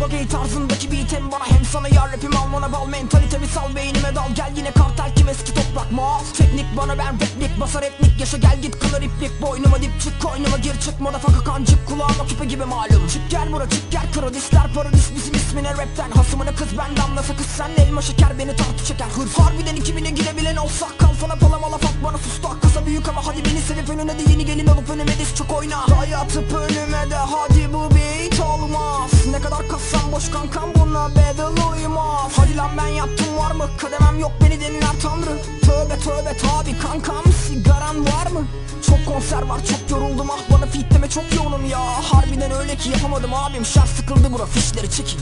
Araba gay tarzındaki beatem bana hem sana yar rapim almana bal Mentalitemi sal beynime dal. Gel yine kartel kim eski toprak mal Teknik bana ben replik basar etnik yaşa gel git kılır iplik Boynuma dip çık koynuma gir çık Modafaka kancık kulağıma küpe gibi malum. Çık gel bura çık gel krodisler paradis bizim ismine rapten Hasımına kız ben damla sakız sen elma şeker beni tartı çeker. Hırs harbiden 2000'e girebilen olsak Kalfana palama laf at bana sustak Kasa büyük ama hadi beni sevip önüne de yeni gelin olup önüme diz çok oyna. Hayatıp önüme de hadi kadar kassam boş kankam buna bedel uymaz Hadi lan ben yaptım var mı? Kademem yok beni dinler tanrı. Tövbe tövbe tabi kankam sigaran var mı? Çok konser var çok yoruldum ah bana fit deme çok yoğunum ya. Harbiden öyle ki yapamadım abim Şarj sıkıldı bura fişleri çekin